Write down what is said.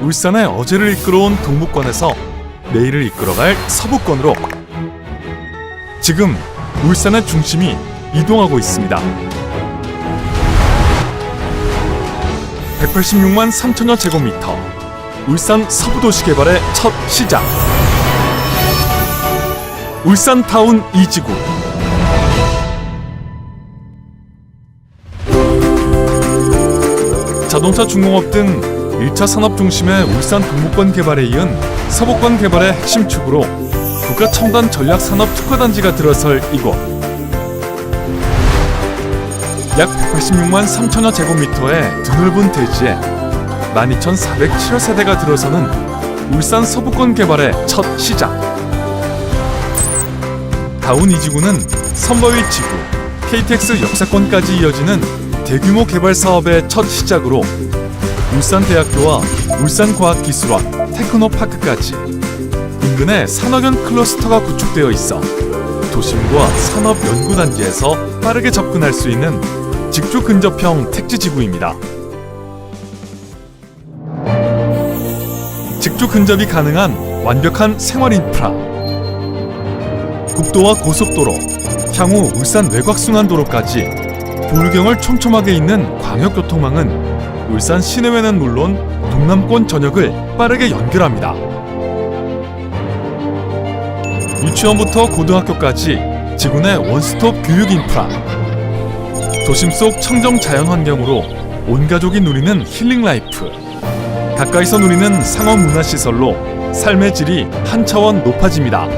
울산의 어제를 이끌어온 동북권에서 내일을 이끌어갈 서북권으로 지금 울산의 중심이 이동하고 있습니다. 186만 3천여 제곱미터 울산 서부도시 개발의 첫 시작 울산타운 2지구 자동차 중공업 등 1차 산업 중심의 울산 동북권 개발에 이은 서북권 개발의 핵심 축으로 국가 첨단 전략 산업 특화단지가 들어설 이곳. 약 186만 3천여 제곱미터의 드넓은 대지에 12,407여 세대가 들어서는 울산 서부권 개발의 첫 시작. 다운 이지구는 선버위 지구, KTX 역사권까지 이어지는 대규모 개발 사업의 첫 시작으로 울산대학교와 울산과학기술원, 테크노파크까지 인근에 산학연 클러스터가 구축되어 있어 도심과 산업 연구 단지에서 빠르게 접근할 수 있는 직주 근접형 택지 지구입니다. 직주 근접이 가능한 완벽한 생활 인프라 국도와 고속도로, 향후 울산 외곽순환도로까지 불경을 촘촘하게 있는 광역교통망은 울산 시내외는 물론 동남권 전역을 빠르게 연결합니다. 유치원부터 고등학교까지 지구내 원스톱 교육 인프라 도심 속 청정 자연 환경으로 온 가족이 누리는 힐링 라이프 가까이서 누리는 상업 문화 시설로 삶의 질이 한 차원 높아집니다.